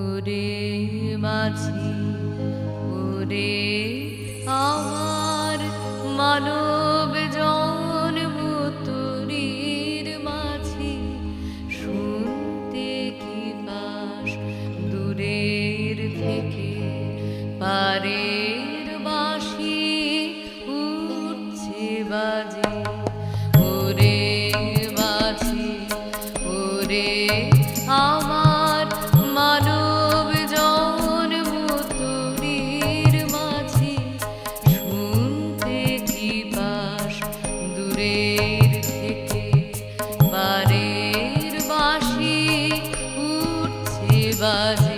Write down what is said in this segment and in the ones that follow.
ওরে মাঝি ওরে আমার মানব জন্ম তুরীর মাঝি শুনতে কি পাস দূরের থেকে পারে বাজে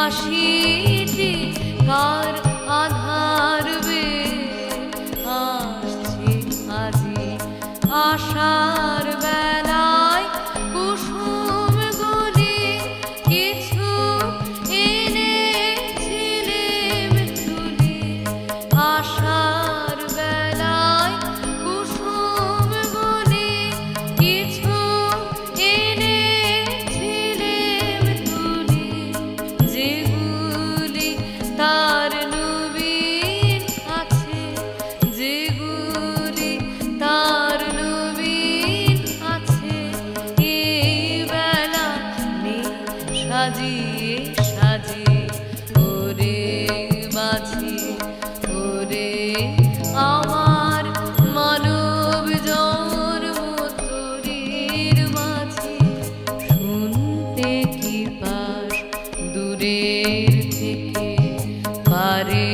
হাসিটি কার আধার বে আসছে আজি আশা সাজিয়ে সাজিয়ে ওরে বাজি ওরে আমার মানব জন্মতরীর মাঝে। শুনতে কি পার দূরের থেকে, পারে